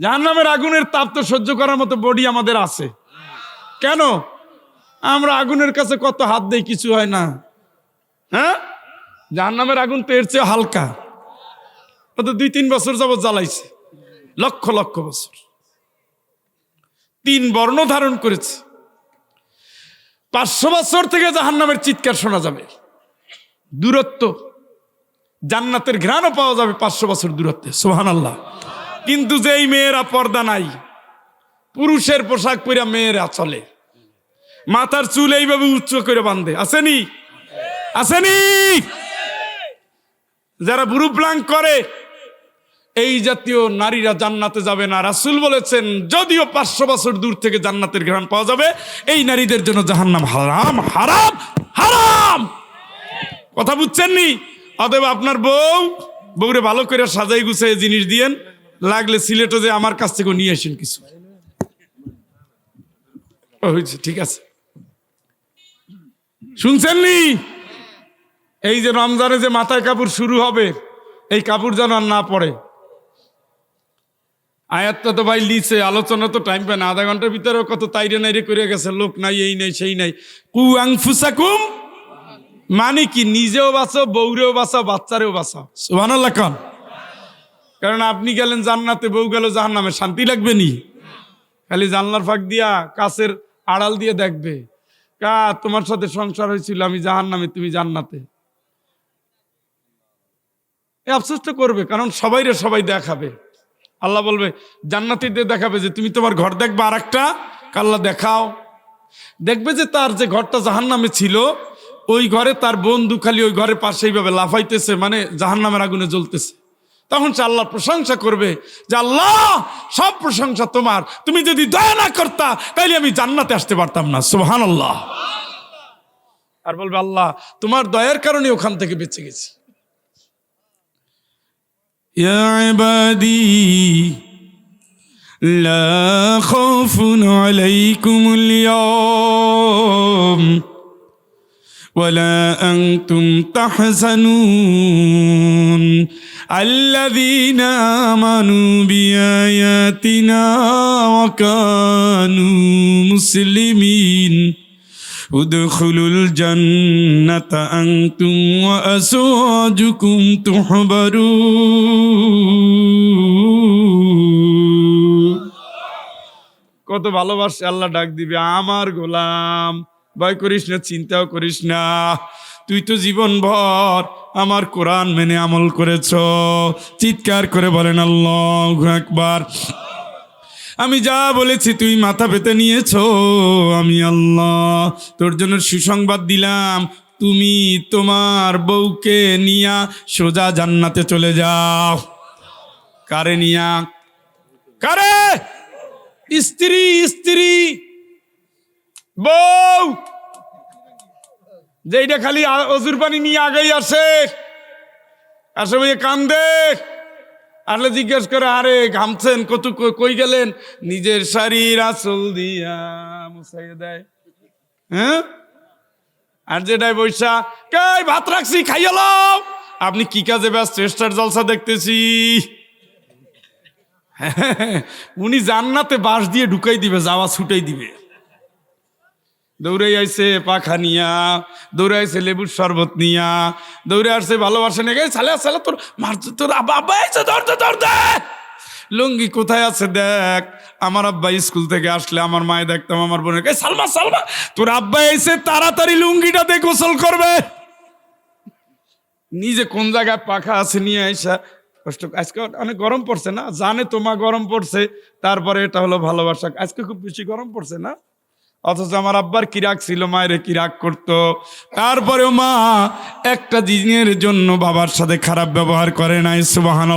জাহান্নামের আগুনের তাপ তো সহ্য করার মতো বডি আমাদের আছে। কেন? আমরা আগুনের কাছে কত হাত দেই কিছু হয় না। হ্যাঁ? জাহান্নামের আগুন তো এর চেয়ে হালকা। তো দুই তিন বছর যাবৎ জ্বালাইছে। লক্ষ লক্ষ বছর। তিন বর্ণ ধারণ করেছে। পাঁচশো বছর থেকে জাহান্নামের চিৎকার শোনা যাবে। দূরত্ব। জান্নাতের ঘ্রাণও পাওয়া যাবে পাঁচশো বছর দূরত্বে। সোহান আল্লাহ কিন্তু যেই মেয়েরা পর্দা নাই, পুরুষের পোশাক পরে মেয়েরা চলে। মাথার চুল এইভাবে উচ্চ করে বাঁধে। আসেনি আসেনি যারা বুড়ু প্লাঙ্ক করে, এই জাতীয় নারীরা জান্নাতে যাবে না। রাসুল বলেছেন, যদিও পাঁচশো বছর দূর থেকে জান্নাতের ঘ্রাণ পাওয়া যাবে, এই নারীদের জন্য জাহান্নাম হারাম হারাম হারাম! কথা বুঝছেন নি? অতএব আপনার বউ, বউরে ভালো করে সাজাই গুছাই জিনিস দিয়েন। লাগলে সিলেটে যে আমার কাছ থেকে নিয়ে আসেন কিছু। ঠিক আছে। শুনছেন নি? এই যে রমজানে যে মাথায় কাপড় শুরু হবে, এই কাপড় যেন আর না পড়ে। আয়াতটা তো ভাই লিছে, আলোচনা তো টাইম পায় না, আধা ঘণ্টার ভিতরে কত তাইরে নাইরে করে গেছে, লোক নাই, এই নাই, সেই নাই। কু আং ফুসাকুম মানে কি, নিজেও বাঁচো বউরেও বাঁচাও, বাচ্চারেও বাঁচাও। খান কারণ আপনি গেলেন জান্নাতে, বউ গেল জাহান্নামে, শান্তি লাগবে নি? খালি জানলার ফাঁক দিয়া কাছের আড়াল দিয়ে দেখবে। কা, তোমার সাথে সংসার হয়েছিল, আমি জাহান্নামে, তুমি জান্নাতে। আফসোসটা করবে, কারণ সবাইরে সবাই দেখাবে। আল্লাহ বলবে, জান্নাতিদের দেখাবে যে তুমি তোমার ঘর দেখবে আর একটা কাল্লা দেখাও। দেখবে যে তার যে ঘরটা জাহান্নামে ছিল, ওই ঘরে তার বন্ধু খালি ওই ঘরের পাশে এইভাবে লাফাইতেছে মানে জাহান্নামের আগুনে জ্বলতেছে। তখন সে আল্লাহর প্রশংসা করবে যে আল্লাহ সব প্রশংসা তোমার তুমি যদি দয়া না করতা তাইলে আমি জান্নাতে আসতে পারতাম না সুবহান আল্লাহ আর বলবে আল্লাহ তোমার দয়ার কারণে ওখান থেকে বেঁচে গেছি يا عبادي لا خوف عليكم اليوم ولا أنتم تحزنون الذين آمنوا بآياتنا وكانوا مسلمين ادخلوا الجنة أنتم وأزواجكم تحبرون কত ভালোবাসে আল্লাহ ডাক দিবে আমার গোলাম ভয় করিস না, চিন্তাও করিস না। তুই তো জীবন ভর আমার কোরআন মেনে আমল করেছ। চিৎকার করে বলেন, আল্লাহ একবার আমি যা বলেছি তুই মাথা পেতে নিয়েছ। আমি আল্লাহ তোর জন্য সুসংবাদ দিলাম। তুমি তোমার বউকে নিয়া সোজা জান্নাতে চলে যাও। কারে নিয়া? কারে? স্ত্রী স্ত্রী। বউ! যেইটা খালি অজুর পানি নিয়ে আগেই আসে। আসে ভাই কান্দে। আসলে জিজ্ঞেস করে, আরে, ঘামছেন, কত কই- কই গেলেন? নিজের শাড়ির আসল দিয়া মুছাইয়া দেয়। হ্যাঁ? আর যেটাই বৈশা, কে ভাত রাখছি খাইয়াল আপনি কি কাজে ব্যস্ত? স্টার জলসা দেখতেছি। উনি জান্নাতে বাঁশ দিয়ে ঢুকাই দিবে, যাওয়া ছুটাই দিবে। দৌড়াই আইছে পাখা নিয়া, দৌড়ে আইছে লেবুর শরবত নিয়া, দৌড়ে আসছে ভালোবাসে নাকি সালে সালে তোর মার, তোর আব্বা আইছে ধর দে লুঙ্গি কোথায় আছে দেখ? আমার আব্বা স্কুল থেকে আসলে আমার মায়ে দেখতাম, আমার বোনের সালমা সালমা, তোর আব্বা এসে তাড়াতাড়ি লুঙ্গিটা দিয়ে গোসল করবে! নিজে কোন জায়গায় পাখা আছে নিয়ে আইসা, কষ্ট, আজকে অনেক গরম পড়ছে না? জানে তোমা গরম পড়ছে, তারপরে এটা হলো ভালোবাসা। আজকে খুব বেশি গরম পড়ছে না? অথচ আমার আব্বার কিরাক ছিল, মায়ের কিরাক করতো। তারপরেও মা একটা দিনের জন্য বাবার সাথে খারাপ ব্যবহার করে নাই সুবাহান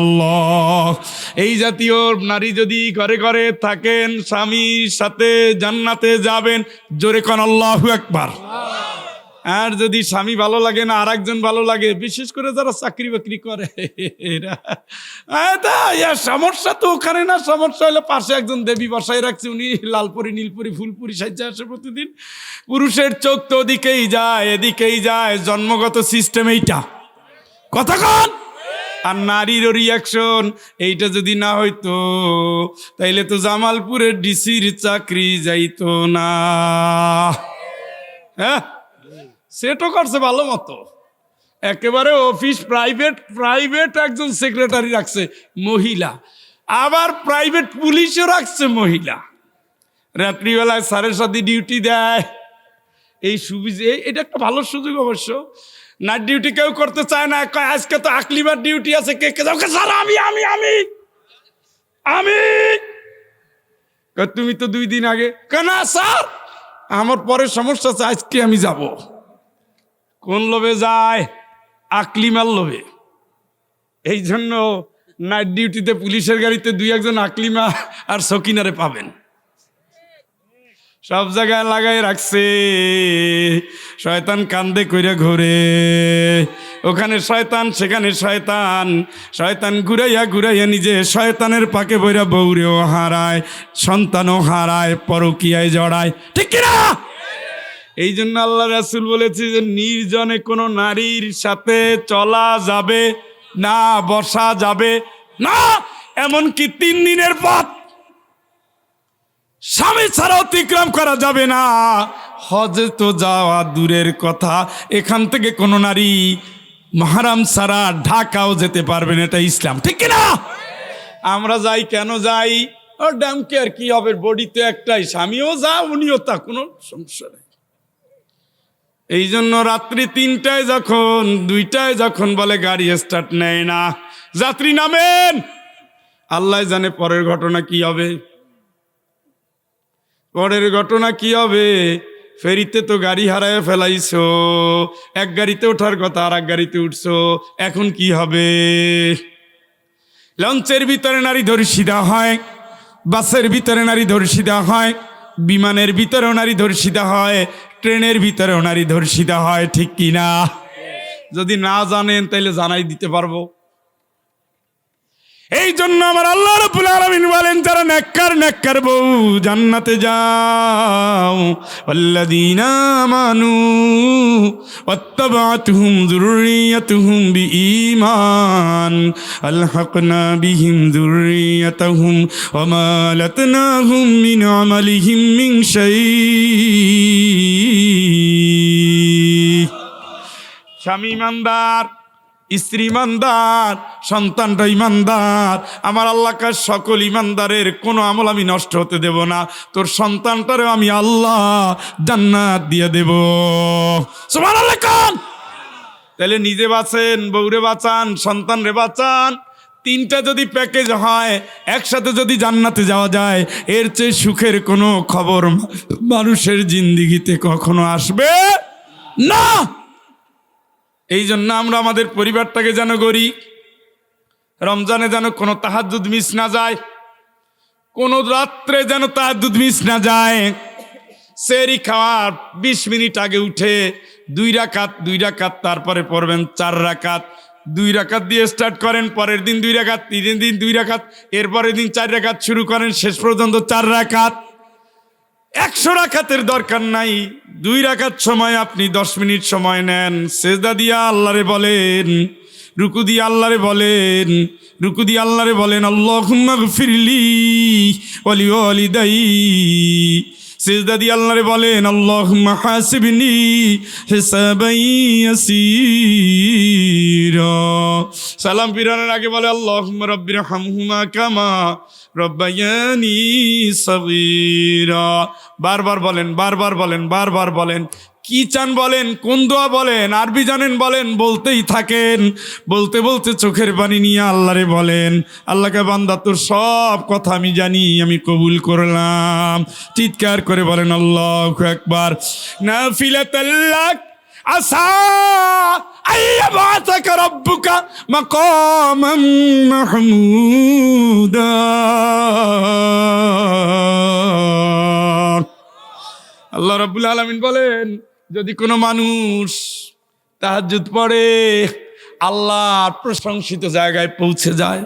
এই জাতীয় নারী যদি ঘরে ঘরে থাকেন, স্বামীর সাথে জান্নাতে যাবেন, জোরে কন আল্লাহ একবার আর যদি স্বামী ভালো লাগে না আর একজন ভালো লাগে, বিশেষ করে যারা চাকরি বাকরি করে, এরা। সমস্যা তো ওখানে না, সমস্যা হলে পাশে একজন দেবী বসাই রাখছে, উনি লালপুরি, নীলপুরি, ফুলপুরি সাজ্জা আসে প্রতিদিন। পুরুষের চোখ তো ওদিকেই যায়, এদিকেই যায়, জন্মগত সিস্টেম এইটা। কন। আর নারীরও রিয়াকশন এইটা যদি না হইতো, তাইলে তো জামালপুরের ডিসির চাকরি যাইতো না। হ্যাঁ? সেটও করছে ভালো মতো। একেবারে অফিস প্রাইভেট প্রাইভেট একজন সেক্রেটারি রাখছে, মহিলা। আবার প্রাইভেট পুলিশও রাখছে মহিলা। রাত্রিবেলায় স্যারের সাথে ডিউটি দেয়। এই সুবিধে এটা একটা ভালো সুযোগ অবশ্য। নাইট ডিউটি কেউ করতে চায় না। আজকে তো আকলিবার ডিউটি আছে। কে কে স্যার, আমি আমি আমি আমি তুমি তো দুই দিন আগে কেন স্যার, আমার পরে সমস্যা আছে, আজকে আমি যাব। কোন লোভে যায়? আকলিমার লোভে। এই জন্য নাইট ডিউটিতে পুলিশের গাড়িতে দুই একজন আকলিমা আর সকিনারে পাবেন। সব জায়গায় লাগাই রাখছে। শয়তান কান্দে কইরা ঘুরে। ওখানে শয়তান, সেখানে শয়তান। শয়তান ঘুরাইয়া ঘুরাইয়া নিজে শয়তানের পাকে বইরা বৌরেও হারায়, সন্তানও হারায়, পরকিয়ায় জড়ায়। ঠিক কিনা? এই জন্য আল্লাহ রাসুল বলেছে যে নির্জনে কোনো নারীর সাথে চলা যাবে না, বসা যাবে না, এমনকি তিন দিনের পথ স্বামী ছাড়া অতিক্রম করা যাবে না। হজে তো যাওয়া দূরের কথা, এখান থেকে কোনো নারী মাহারাম ছাড়া ঢাকাও যেতে পারবেন এটা ইসলাম, ঠিক কিনা? আমরা যাই, কেন যাই? ও ড্যামকে আর কি হবে বডি তো একটাই, স্বামীও যা, উনিও তা, কোনো সমস্যা নেই। এই জন্য রাত্রি তিনটায় যখন, দুইটায় যখন বলে গাড়ি স্টার্ট নেয় না, যাত্রী নামেন। আল্লাহ জানে পরের ঘটনা কি হবে। পরের ঘটনা কি হবে? ফেরিতে তো গাড়ি হারায় ফেলাইছো, এক গাড়িতে ওঠার কথা আর এক গাড়িতে উঠছো, এখন কি হবে? লঞ্চের ভিতরে নারী ধর্ষিতা হয়, বাসের ভিতরে নারী ধর্ষিতা হয়, বিমানের ভিতরেও নারী ধর্ষিতা হয় ট্রেনের ভিতরে ওনারই ধর্ষিতা হয়, ঠিক কি না যদি না জানেন তাহলে জানাই দিতে পারব। এই জন্য আমার আল্লাহ রাব্বুল আলামিন বলেন, যারা নেককার নেককার বউ, জান্নাতে যাও। আল্লাযীনা আমানু ওয়াত্তাবাতুহুম যুররিয়াতুহুম বিঈমান। আলহাকনা বিহিম যুররিয়াতাহুম ওয়া মা লাতনাহুম মিন আমালিহিম মিন শাই স্বামী ইমানদার স্ত্রী ইমানদার সন্তানটা ইমানদার, আমার আল্লাহকার সকল ইমানদারের কোনো আমল আমি নষ্ট হতে দেব না, তোর সন্তানটারেও আমি আল্লাহ জান্নাত দিয়ে দেব। সুমান আল্লাহ তাহলে নিজে বাঁচেন, বউরে বাঁচান সন্তান রে বাঁচান, তিনটা যদি প্যাকেজ হয়, একসাথে যদি জান্নাতে যাওয়া যায়, এর চেয়ে সুখের কোনো খবর মানুষের জিন্দিগিতে কখনো আসবে না। এই জন্য আমরা আমাদের পরিবারটাকে যেন করি রমজানে যেন কোনো তাহাজুদ মিস না যায়, কোনো রাত্রে যেন তাহাজুদ মিস না যায়। সেরি খাওয়ার বিশ মিনিট আগে উঠে দুই রাকাত দুই রাকাত, তারপরে পড়বেন চার রাকাত। দুই রাকাত দিয়ে স্টার্ট করেন, পরের দিন দুই রাকাত, তিন দিন দুই রাকাত, এরপরের দিন চার রাকাত শুরু করেন, শেষ পর্যন্ত চার রাকাত। একশো রাখাতের দরকার নাই। দুই রাখার সময় আপনি দশ মিনিট সময় নেন। সেজদা দিয়া আল্লাহরে বলেন, রুকু দিয়ে আল্লাহরে বলেন, রুকু দিয়ে আল্লাহরে বলেন আল্লাহ ফিরলি অলি অলি দাই সেজদা দিয়ে আল্লাহরে বলেন আল্লাহ হাসিবনি হিসাবাই ইয়াসীরা। সালাম ফিরানোর আগে বলে আল্লাহ রব্বির হামহুমা কামা রব্বায়ানি সগীরা। বারবার বলেন বারবার বলেন বারবার বলেন। কি চান বলেন, কোন দোয়া বলেন, আরবি জানেন বলেন, বলতেই থাকেন। বলতে বলতে চোখের পানি নিয়ে আল্লাহরে বলেন, আল্লাহকে বান্দা, তোর সব কথা আমি জানি, আমি কবুল করলাম। চিৎকার করে বলেন, আল্লাহ একবার না ফিলাতাল্লাক আসা আল্লাহ রাব্বুল আলামিন বলেন যদি কোনো মানুষ তাহাজ্জুদ পড়ে, আল্লাহর প্রশংসিত জায়গায় পৌঁছে যায়।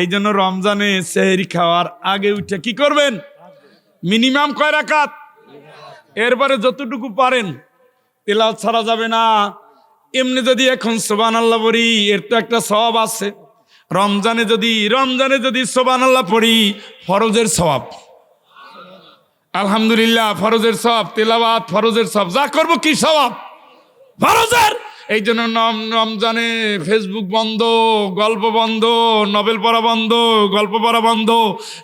এই জন্য রমজানে সেহরি খাওয়ার আগে উঠে কি করবেন? মিনিমাম কয় রাকাত? এরপরে যতটুকু পারেন, তেলাওয়াত ছাড়া যাবে না। এমনি যদি এখন সোবান আল্লাহ পড়ি, এর তো একটা সব আছে। রমজানে যদি রমজানে যদি সোবান আল্লাহ পড়ি, ফরজের সবাব আলহামদুলিল্লাহ, ফরজের সব তেলাবাত ফরজের সব, যা করব কি সবাব ফরজের! এই জন্য রমজানে ফেসবুক বন্ধ, গল্প বন্ধ নভেল পড়া বন্ধ, গল্প পড়া বন্ধ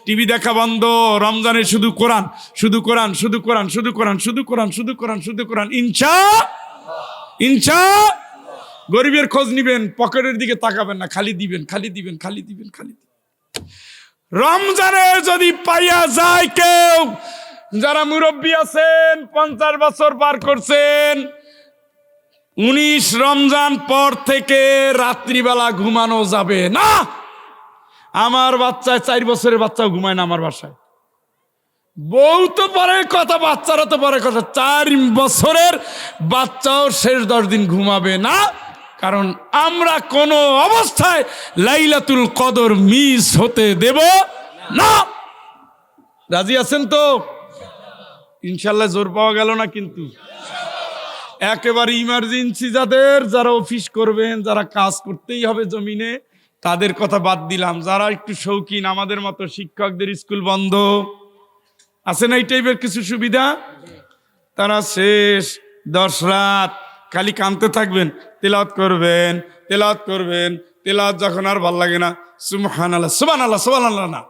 টিভি দেখা বন্ধ, রমজানে শুধু কোরআন শুধু কোরআন শুধু কোরআন শুধু কোরআন শুধু কোরআন শুধু কোরআন শুধু কোরআন, ইনশা ইনশা! গরিবের খোঁজ নিবেন, পকেটের দিকে তাকাবেন না, খালি দিবেন খালি দিবেন খালি দিবেন, খালি রমজানে যদি পাইয়া যায় কেউ যারা মুরব্বী আছেন, পঞ্চাশ বছর পার করছেন, উনিশ রমজান পর থেকে রাত্রিবেলা ঘুমানো যাবে না। আমার বাচ্চায় চার বছরের বাচ্চাও ঘুমায় না আমার বাসায়। বউ তো পরে কথা, বাচ্চারা তো পরে কথা। চার বছরের বাচ্চাও শেষ দশ দিন ঘুমাবে না। কারণ আমরা কোনো অবস্থায় লাইলাতুল কদর মিস হতে দেব না। রাজি আছেন তো? ইনশাল্লাহ জোর পাওয়া গেল না কিন্তু। একেবারে ইমার্জেন্সি যাদের, যারা অফিস করবেন, যারা কাজ করতেই হবে জমিনে, তাদের কথা বাদ দিলাম। যারা একটু শৌখিন, আমাদের মতো শিক্ষকদের স্কুল বন্ধ। আছে না এই টাইপের কিছু সুবিধা? তারা শেষ, দশ রাত, খালি কানতে থাকবেন, তেলাওয়াত করবেন তেলাওয়াত করবেন, তেলাওয়াত যখন আর ভালো লাগে না সুবহান আল্লাহ সুবান আল্লাহ সুবান আল্লাহ না।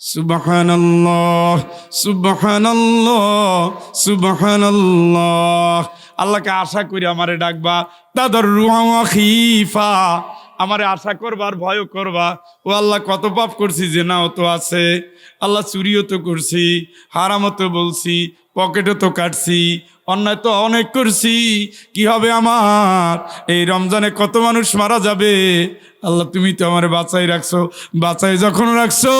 সুবহানাল্লাহ সুবহানাল্লাহ সুবহানাল্লাহ। আল্লাহকে আশা করি আমারে ডাকবা। তাদের রুহা খিফা। আমারে আশা করবা আর ভয়ও করবা। ও আল্লাহ, কত পাপ করছি যে নাও তো আছে। আল্লাহ, চুরিও তো করছি, হারামও তো বলছি, পকেটও তো কাটছি। অন্যায় তো অনেক করছি, কি হবে আমার? এই রমজানে কত মানুষ মারা যাবে? আল্লাহ, তুমি তো আমার বাঁচাই রাখছো, বাঁচাই যখন রাখছো,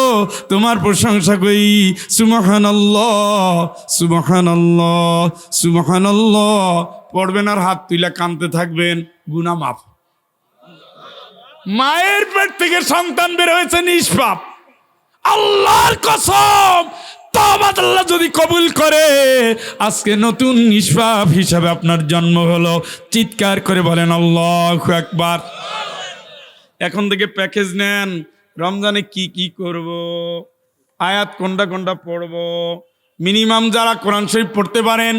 তোমার প্রশংসা করি। সুমহান সুমহান সুমহান পড়বেন আর হাত তুইলা কানতে থাকবেন গুনা মাফ। মায়ের পেট থেকে সন্তান বের হয়েছে নিষ্পাপ। আল্লাহর কসম তবাদ আল্লাহ যদি কবুল করে, আজকে নতুন নিষ্পাপ হিসাবে আপনার জন্ম হলো। চিৎকার করে বলেন, আল্লাহ একবার এখন থেকে প্যাকেজ নেন, রমজানে কি কি করব, আয়াত কোনটা কোনটা পড়ব। মিনিমাম যারা কোরআন শরীফ পড়তে পারেন,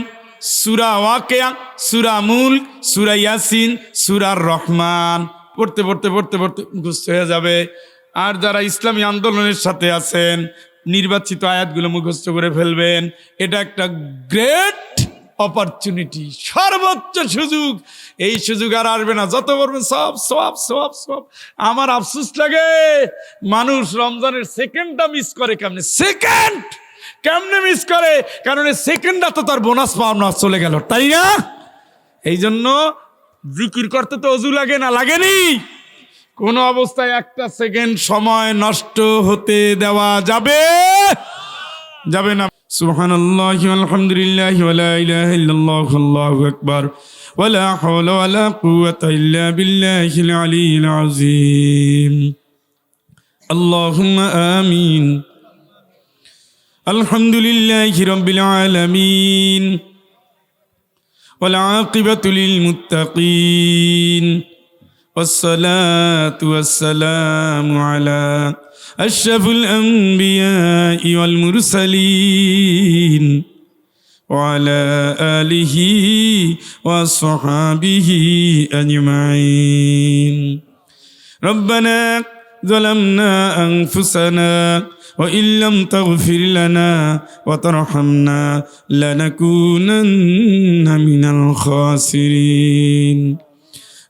সুরা ওয়াকেয়া, সুরা মুল সুরা ইয়াসিন সুরার রহমান। পড়তে পড়তে পড়তে পড়তে মুখস্থ হয়ে যাবে। আর যারা ইসলামী আন্দোলনের সাথে আছেন নির্বাচিত আয়াতগুলো মুখস্থ করে ফেলবেন। এটা একটা গ্রেট অপরচুনিটি সর্বোচ্চ সুযোগ। এই সুযোগ আর আসবে না। যত পারবেন সব সব সব সব। আমার আফসোস লাগে, মানুষ রমজানের সেকেন্ডটা মিস করে কেমনে? সেকেন্ড কেমনে মিস করে? কারণ এই সেকেন্ডটা তো তার বোনাস পাওনা চলে গেল। তাই না? এই জন্য জিকির করতে তো অজু লাগে না, লাগেনি। কোন অবস্থায় একটা সেকেন্ড সময় নষ্ট হতে দেওয়া যাবে যাবে না سبحان الله والحمد لله ولا إله إلا الله والله أكبر ولا حول ولا قوة إلا بالله العلي العظيم اللهم آمين الحمد لله رب العالمين والعاقبة للمتقين والصلاة والسلام على أشرف الأنبياء والمرسلين وعلى آله وصحابه أجمعين. ربنا ظلمنا أنفسنا وإن لم تغفر لنا وترحمنا لنكونن من الخاسرين.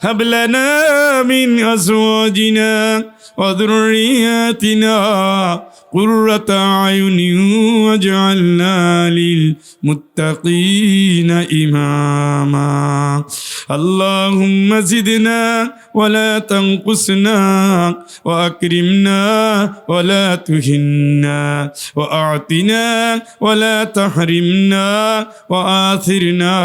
هب لنا من أزواجنا وذرياتنا قرة أعين واجعلنا للمتقين إماما. اللهم زدنا ولا تنقصنا وأكرمنا ولا تهنا وأعطنا ولا تحرمنا وآثرنا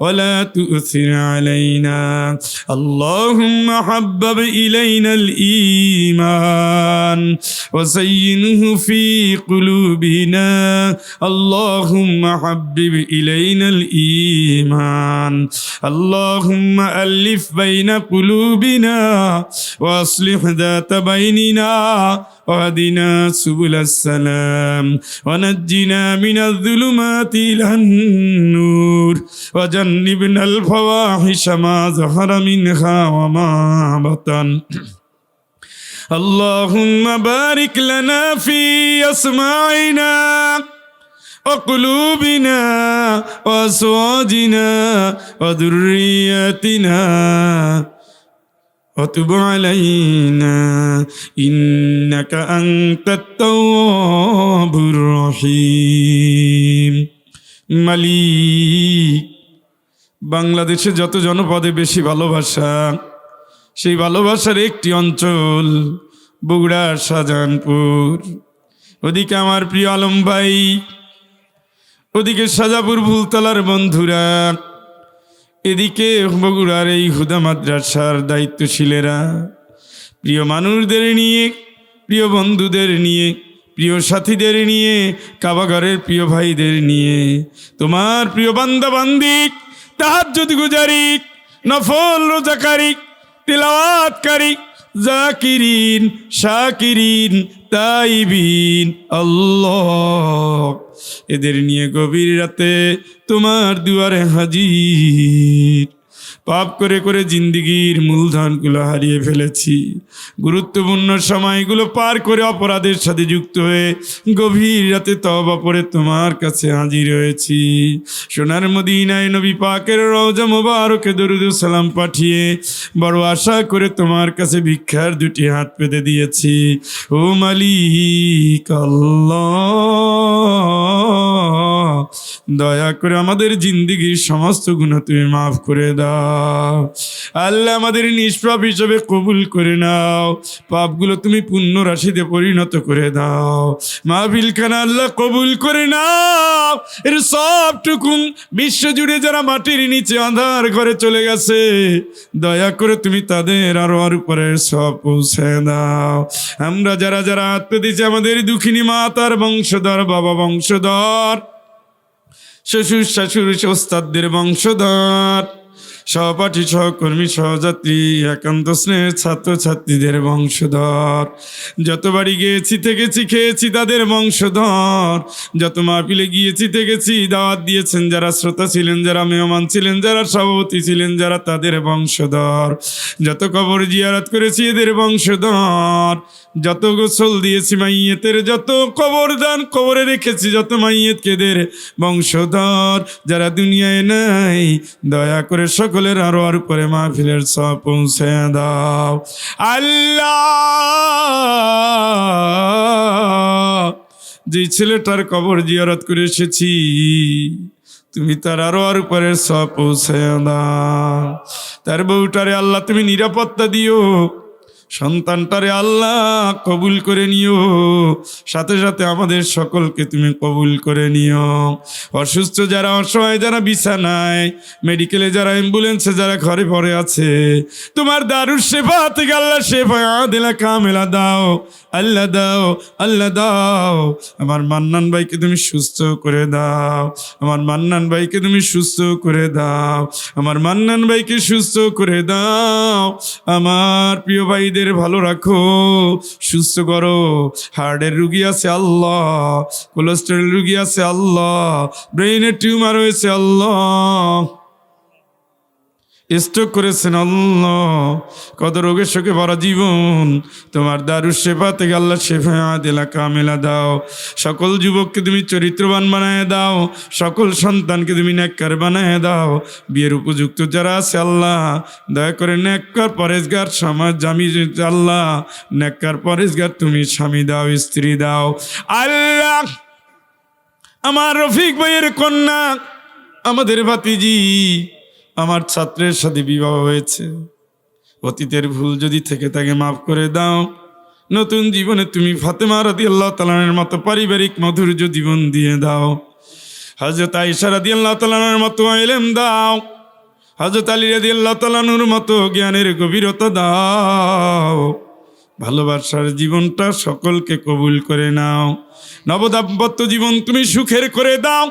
ولا تؤثر علينا. اللهم حبب إلينا الإيمان وزينه في قلوبنا اللهم حبب إلينا الإيمان اللهم ألف بين قلوبنا وأصلح ذات بيننا واهدنا سبل السلام ونجنا من الظلمات إلى النور وجنبنا الفواحش ما ظهر منها وما بطن اللهم بارك لنا في أسماعنا وقلوبنا وأزواجنا وذرياتنا وتب علينا إنك أنت التواب الرحيم মালিক বাংলাদেশে যত জনপদে বেশি ভালোবাসা সেই ভালোবাসার একটি অঞ্চল বগুড়া শাহজাহানপুর ওদিকে আমার প্রিয় আলম ভাই ওদিকে সাজাপুর ভুলতলার বন্ধুরা এদিকে বগুড়ার এই হুদা মাদ্রাসার দায়িত্বশীলেরা, প্রিয় মানুষদের নিয়ে, প্রিয় বন্ধুদের নিয়ে, প্রিয় সাথীদের নিয়ে কাবাঘরের প্রিয় ভাইদের নিয়ে, তোমার প্রিয় বান্দা বান্দিক তাহার যদি গুজারি নফল রোজাকারী তিলাওয়াতকারী জাকিরিন, শাকিরিন, তাইবিন, আল্লাহ। এদের নিয়ে গভীর রাতে তোমার দুয়ারে হাজির। পাপ করে করে জিন্দিগির মূলধনগুলো হারিয়ে ফেলেছি। গুরুত্বপূর্ণ সময়গুলো পার করে অপরাধের সাথে যুক্ত হয়ে গভীর রাতে তবা পরে তোমার কাছে হাজির হয়েছি। সোনার মদিনায় নবী পাকের রওজা মোবারকে দরুদ সালাম পাঠিয়ে বড় আশা করে তোমার কাছে ভিক্ষার দুটি হাত পেতে দিয়েছি। ও মালিক আল্লাহ। Oh. দয়া করে আমাদের জিন্দিগির সমস্ত গুণ তুমি মাফ করে দাও। আল্লাহ আমাদের নিষ্পাপ হিসেবে কবুল করে নাও। পাপগুলো তুমি পুণ্য রাশিতে পরিণত করে দাও। মাহফিল খানা আল্লাহ কবুল করে নাও। এর সবটুকুন বিশ্ব জুড়ে যারা মাটির নিচে আধার ঘরে চলে গেছে, দয়া করে তুমি তাদের আরও আর উপরে সব পৌঁছে দাও। আমরা যারা যারা হাত পেতেছি আমাদের দুঃখিনী মা, তার বংশধর, বাবা বংশধর শ্বশুর শাশুড় ওস্তাদদের বংশধর। সহপাঠী সহকর্মী সহযাত্রী, একান্ত স্নেহের ছাত্রছাত্রীদের বংশধর। যত বাড়ি গিয়েছি, থেকেছি, খেয়েছি তাদের বংশধর। যত মাহফিলে গিয়েছি, থেকেছি, দাওয়াত দিয়েছেন যারা শ্রোতা ছিলেন, যারা মেহমান ছিলেন, যারা সভাপতি ছিলেন, যারা তাদের বংশধর। যত কবর জিয়ারত করেছি, এদের বংশধর। যত গোসল দিয়েছি মাইয়েতের, যত কবর দান কবরে রেখেছি, যত মাইয়েতকে এদের বংশধর। যারা দুনিয়ায় নাই, দয়া করে সকলের আরও আর করে মাহফিলের সব পৌঁছে দাও। আল্লাহ! যে ছেলেটার কবর জিয়ারত করে এসেছি, তুমি তার আরও আর উপরে সব পৌঁছে দাও। তার বউটারে আল্লাহ তুমি নিরাপত্তা দিও। সন্তানটারে আল্লাহ কবুল করে নিও। সাথে সাথে আমাদের সকলকে তুমি কবুল করে নিও। অসুস্থ যারা, অসহায় যারা, বিছানায়, মেডিকেলে যারা, অ্যাম্বুলেন্সে যারা ঘরে পড়ে আছে, তোমার দারুর সেবা থেকে আল্লাহ সেবা দিলা, কামেলা দাও, আল্লাহ দাও আল্লাহ দাও। আমার মান্নান ভাইকে তুমি সুস্থ করে দাও। আমার মান্নান ভাইকে তুমি সুস্থ করে দাও। আমার মান্নান ভাইকে সুস্থ করে দাও। আমার প্রিয় ভাইদের ভালো রাখো, সুস্থ করো। হার্টের রুগী আছে আল্লাহ, কোলেস্টেরল রুগী আছে আল্লাহ, ব্রেইনের টিউমার হয়েছে আল্লাহ। স্ট্রোক করেছেন আল্লাহ। কত রোগের শোকে ভরা জীবন। তোমার দারু সেবা থেকে আল্লাহ শেফা দিলা, কামেলা দাও। সকল যুবককে তুমি চরিত্রবান বানায় দাও। সকল সন্তানকে তুমি নেককার বানায় দাও। বিয়ের উপযুক্ত যারা আছে আল্লাহ, দয়া করে নেককার পরেশগার সমাজ জামি আল্লাহ, নেককার পরেশগার তুমি স্বামী দাও, স্ত্রী দাও। আল্লাহ, আমার রফিক ভাইয়ের কন্যা, আমাদের ভাতিজি আমার ছাত্রের সাথে বিবাহ হয়েছে। অতীতের ভুল যদি থেকে তাকে মাফ করে দাও। নতুন জীবনে তুমি ফাতেমা রাদি আল্লাহ তালানের মতো পারিবারিক মাধুর্য জীবন দিয়ে দাও। হজরত আইসা রাদি আল্লাহ তালানের মতো এলেম দাও। হজরত আলী রাদি আল্লাহ তালানুর মতো জ্ঞানের গভীরতা দাও। ভালোবাসার জীবনটা সকলকে কবুল করে নাও। নবদাম্পত্য জীবন তুমি সুখের করে দাও।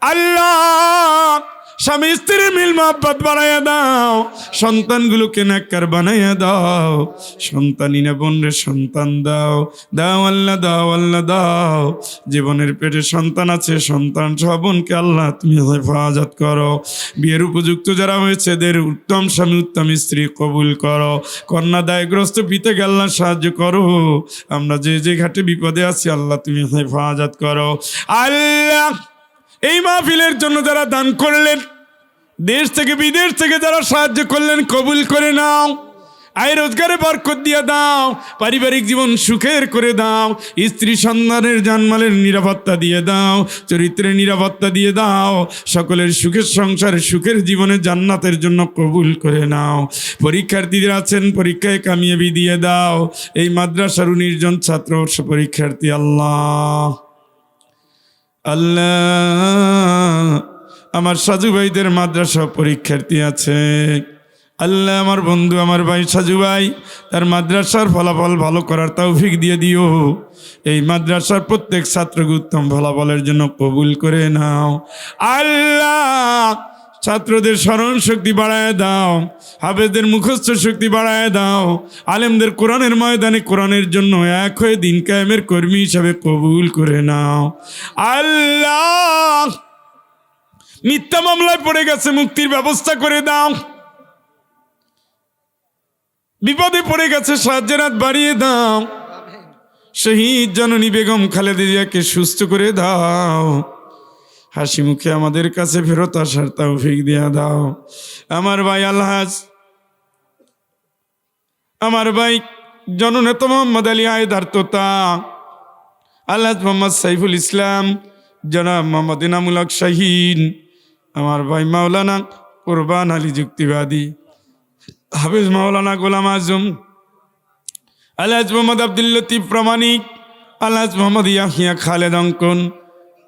আল্লাহ স্বামী স্ত্রীর মিল মহব্বত বাড়াইয়া দাও সন্তানগুলোকে নাক্কার বানাইয়া দাও সন্তানিনা বোনরে সন্তান দাও দাও আল্লাহ দাও আল্লাহ, দাও। জীবনের পেটে সন্তান আছে, সন্তান সহ বোনকে আল্লাহ তুমি হেফাজত করো। বিয়ের উপযুক্ত যারা হয়েছে, এদের উত্তম স্বামী, উত্তম স্ত্রী কবুল করো। কন্যা দায়গ্রস্ত পিতাকে আল্লাহ সাহায্য করো। আমরা যে যে ঘাটে বিপদে আছি, আল্লাহ তুমি হেফাজত করো। আল্লাহ এই মাহফিলের জন্য যারা দান করলেন, দেশ থেকে বিদেশ থেকে যারা সাহায্য করলেন, কবুল করে নাও। আয় রোজগারে বরকত দিয়ে দাও, পারিবারিক জীবন সুখের করে দাও, স্ত্রী সন্তানের জানমালের নিরাপত্তা দিয়ে দাও, চরিত্রের নিরাপত্তা দিয়ে দাও, সকলের সুখের সংসার, সুখের জীবনে জান্নাতের জন্য কবুল করে নাও। পরীক্ষার্থীদের আছেন, পরীক্ষায় কামিয়াবি দিয়ে দাও। এই মাদ্রাসার নির্জন ছাত্র পরীক্ষার্থী আল্লাহ। আল্লাহ, আমার সাজু ভাইদের মাদ্রাসা পরীক্ষার্থী আছে। আল্লাহ, আমার বন্ধু, আমার ভাই সাজু ভাই, তার মাদ্রাসার ফলাফল ভালো করার তৌফিক দিয়ে দিও। এই মাদ্রাসার প্রত্যেক ছাত্রকে উত্তম ফলাফলের জন্য কবুল করে নাও। আল্লাহ ছাত্রদের স্মরণ শক্তি বাড়ায় দাও, হাফেজদের মুখস্থ শক্তি বাড়ায় দাও, আলেমদের কোরআনের ময়দানে কোরআনের জন্য এক হয়ে দিন কায়েমের কর্মী হিসাবে কবুল করে নাও। আল্লাহ! মিথ্যা মামলায় পড়ে গেছে, মুক্তির ব্যবস্থা করে দাও। বিপদে পড়ে গেছে, সাহায্যের বাড়িয়ে দাও। শহীদ জননী বেগম খালেদিয়াকে সুস্থ করে দাও। হাসি মুখে আমাদের কাছে ফেরত আসার তৌফিক দিয়া দাও। আমার ভাই আলহাজ, আমার ভাই জননেতা মোহাম্মদ আলী আয়দার তোতা, আলহাজ মোহাম্মদ সাইফুল ইসলাম, জনাব মোহাম্মদ ইনামুলক শাহিন, আমার ভাই মাওলানা কোরবান আলী যুক্তিবাদী, হাফিজ মাওলানা গোলাম আজম, আলহাজ মোহাম্মদ আব্দুল লতিফ প্রামাণিক, আলহাজ মোহাম্মদ ইয়াহিয়া খালেদ অঙ্কন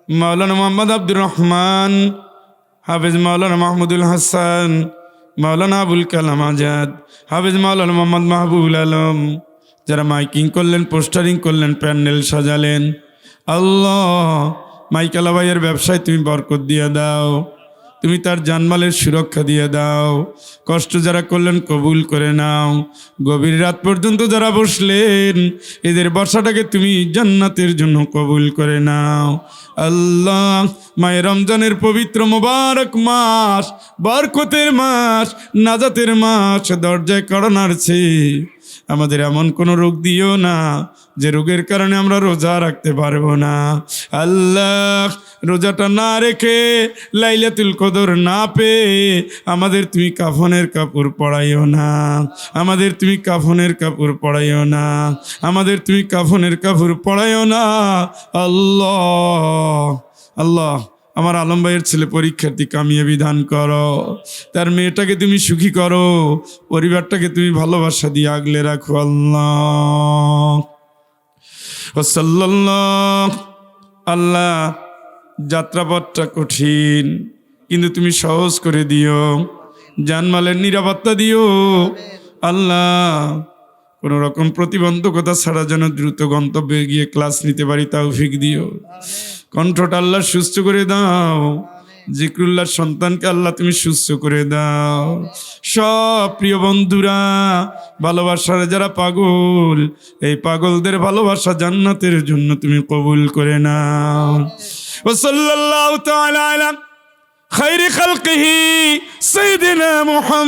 মাওলানা মোহাম্মদ আব্দুর রহমান, হাফিজ মাওলানা মাহমুদুল হাসান, মাওলানা আবুল কালাম আজাদ, হাফিজ মাওলানা মোহাম্মদ মাহবুবুল আলম, যারা মাইকিং করলেন, পোস্টারিং করলেন, প্যান্ডেল সাজালেন। আল্লাহ, মাইকালা ভাইয়ের ব্যবসায় তুমি বরকত দিয়ে দাও। তুমি তার জানমালের সুরক্ষা দিয়ে দাও। কষ্ট যারা করলেন কবুল করে নাও। গভীর রাত পর্যন্ত যারা বসলেন, এদের বর্ষাটাকে তুমি জান্নাতের জন্য কবুল করে নাও। আল্লাহ, মায়ের রমজানের পবিত্র মোবারক মাস, বরকতের মাস, নাজাতের মাস, দরজায় কড়া নাড়ছে আমাদের এমন কোনো রোগ দিও না যে রোগের কারণে আমরা রোজা রাখতে পারব না। আল্লাহ, রোজাটা না রেখে লাইলাতুল কদর না পেয়ে আমাদের তুমি কাফনের কাপড় পড়াইও না। আমাদের তুমি কাফনের কাপড় পড়াইও না। আমাদের তুমি কাফনের কাপড় পড়াইও না। আল্লাহ আল্লাহ। আমার আলম ভাইয়ের ছেলে পরীক্ষার্থী কামিয়াবি বিধান করো। তার মেয়েটাকে তুমি সুখী করো। পরিবারটাকে তুমি ভালোবাসা দিয়ে আগলে রাখো আল্লাহ। আল্লাহ, যাত্রাপথটা কঠিন, কিন্তু তুমি সহজ করে দিও। জানমালের নিরাপত্তা দিও। আল্লাহ কোনো রকম প্রতিবন্ধকতা ছাড়া যেন দ্রুত গন্তব্যে গিয়ে ক্লাস নিতে পারি তাও ফিক দিও কণ্ঠটা আল্লাহ সুস্থ করে দাও জিক্রুল্লাহর সন্তানকে আল্লাহ তুমি সুস্থ করে দাও সব প্রিয় বন্ধুরা ভালোবাসার যারা পাগল এই পাগলদের ভালোবাসা জান্নাতের জন্য তুমি কবুল করে নাও ও সাল্লাল্লাহু তাআলা আলা خير خلقه سيدنا محمد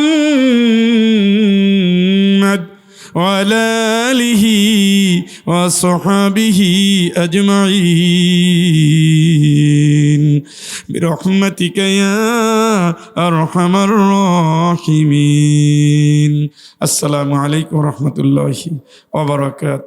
وعلى آله وصحبه أجمعين. برحمتك يا أرحم الراحمين. السلام عليكم ورحمة الله وبركاته.